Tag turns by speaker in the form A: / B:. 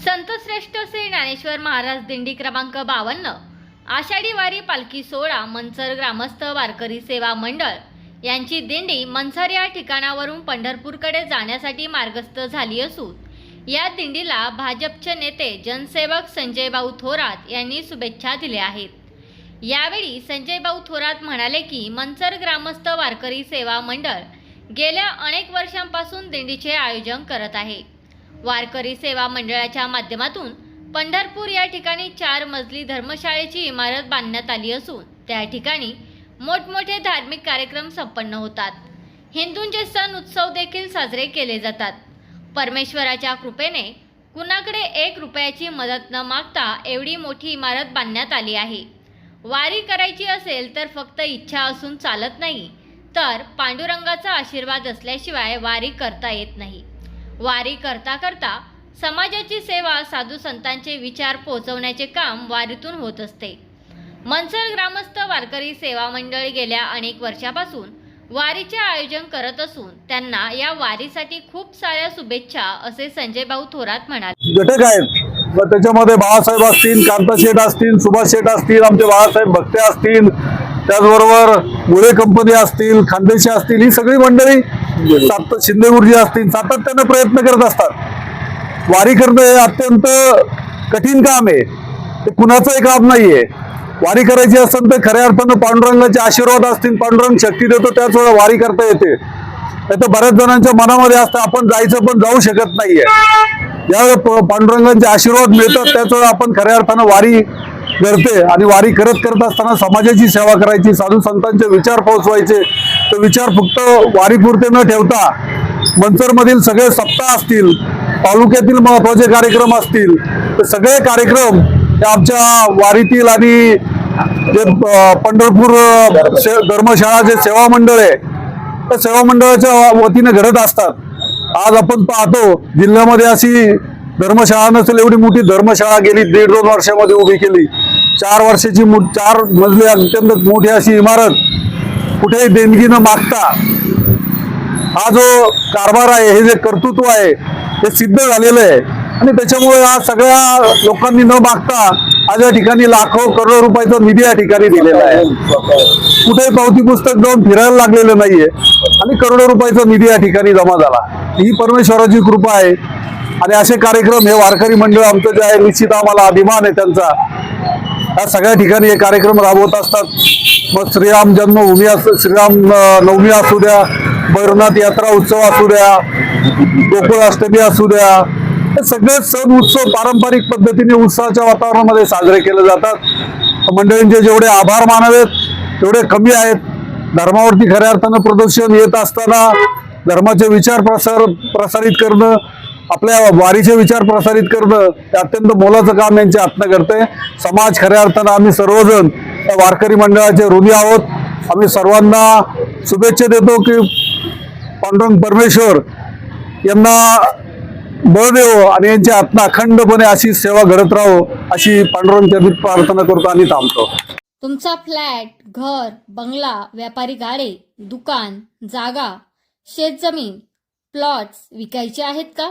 A: संतश्रेष्ठ श्री ज्ञानेश्वर महाराज दिंडी क्रमांक बावन्न आषाढी वारी पालखी सोहळा मनसर ग्रामस्थ वारकरी सेवा मंडळ यांची दिंडी मनसर या ठिकाणावरून पंढरपूरकडे जाण्यासाठी मार्गस्थ झाली असून या दिंडीला भाजपचे नेते जनसेवक संजय भाऊ थोरात यांनी शुभेच्छा दिल्या आहेत. यावेळी संजय भाऊ थोरात म्हणाले की मनसर ग्रामस्थ वारकरी सेवा मंडळ गेल्या अनेक वर्षांपासून दिंडीचे आयोजन करत आहे. वारकरी सेवा मंडळाच्या माध्यमातून पंढरपूर या ठिकाणी चार मजली धर्मशाळेची इमारत बांधण्यात आली असून त्या ठिकाणी मोठमोठे धार्मिक कार्यक्रम संपन्न होतात. हिंदूंचे सण उत्सव देखील साजरे केले जातात. परमेश्वराच्या कृपेने कुणाकडे एक रुपयाची मदत न मागता एवढी मोठी इमारत बांधण्यात आली आहे. वारी करायची असेल तर फक्त इच्छा असून चालत नाही तर पांडुरंगाचा आशीर्वाद असल्याशिवाय वारी करता येत नाही. वारी करता करता समाजाची सेवा साधू संतांचे विचार पोहोचवण्याचे काम वारीतून होत असते. मनसर ग्रामस्थ वारकरी सेवा मंडळ गेल्या अनेक वर्षापासून वारीचे आयोजन करत असून त्यांना या वारीसाठी खूप साऱ्या शुभेच्छा असे संजय भाऊ थोरात म्हणाले.
B: घटक आहेत. त्याच्यामध्ये बाळासाहेब असतील कांता शेठ असतील सुभाष शेठ असतील आमचे बाळासाहेब भक्ते असतील त्याचबरोबर मुळे कंपनी असतील खानदेशी असतील ही सगळी मंडळी सात शिंदे गुरुजी असतील सातत्याने प्रयत्न करत असतात. वारी करणं हे अत्यंत कठीण काम आहे. ते कुणाचंही काम नाहीये. वारी करायची असेल तर खऱ्या अर्थानं पांडुरंगाचे आशीर्वाद असतील पांडुरंग शक्ती देतो त्याच वेळा वारी करता येते. नाही तर बऱ्याच जणांच्या मनामध्ये असतं आपण जायचं पण जाऊ शकत नाहीये. ज्यावेळेस पांडुरंगांचे आशीर्वाद मिळतात त्याच वेळा आपण खऱ्या अर्थानं वारी करते आणि वारी करत करत असताना समाजाची सेवा करायची साधू संतांचे विचार पोहोचवायचे. ते विचार फक्त वारीपुरते न ठेवता मंचरमधील सगळे सप्ताह असतील तालुक्यातील महत्त्वाचे कार्यक्रम असतील तर सगळे कार्यक्रम हे आमच्या वारीतील आणि जे पंढरपूर धर्मशाळा जे सेवा मंडळ आहे त्या सेवा मंडळाच्या वतीने घडत असतात. आज आपण पाहतो जिल्ह्यामध्ये अशी धर्मशाळा नसेल एवढी मोठी धर्मशाळा गेली दीड दोन वर्षामध्ये उभी केली. चार वर्षाची चार मजली अत्यंत मोठी अशी इमारत कुठेही देणगी न मागता हा जो कारभार आहे हे जे कर्तृत्व आहे हे सिद्ध झालेलं आहे. आणि त्याच्यामुळे आज सगळ्या लोकांनी न मागता आज या ठिकाणी लाखो करोडो रुपयाचा निधी या ठिकाणी दिलेला आहे. कुठेही पावती पुस्तक जाऊन फिरायला लागलेलं नाहीये आणि करोडो रुपयाचा निधी या ठिकाणी जमा झाला. ही परमेश्वराची कृपा आहे. आणि असे कार्यक्रम हे वारकरी मंडळ आमचं जे आहे निश्चित आम्हाला अभिमान आहे त्यांचा. या सगळ्या ठिकाणी हे कार्यक्रम राबवत असतात. मग श्रीराम जन्मभूमी असू श्रीराम नवमी असू द्या भैरवनाथ यात्रा उत्सव असू द्या गोकुळाष्टमी असू द्या हे सगळे सण उत्सव पारंपरिक पद्धतीने उत्साहाच्या वातावरणामध्ये साजरे केले जातात. मंडळींचे जेवढे आभार मानावेत तेवढे कमी आहेत. धर्मावरती खऱ्या अर्थानं प्रदर्शन येत असताना धर्माचे विचार प्रसार प्रसारित करणं आपल्या वारीचे विचार प्रसारित करणं हे अत्यंत मोलाचं काम यांच्या हातनं करते समाज खऱ्या अर्थानं आम्ही सर्वजण त्या वारकरी मंडळाचे ऋणी आहोत. आम्ही सर्वांना शुभेच्छा देतो की पांडुरंग परमेश्वर यांना बळ देवो आणि यांच्या आत्मा अखंडपणे अशी सेवा घडत राहो अशी पांडुरंग चरित प्रार्थना करतो आणि थांबतो.
A: तुमचा फ्लॅट घर बंगला व्यापारी गाडे दुकान जागा शेतजमीन प्लॉट्स विकायचे आहेत का?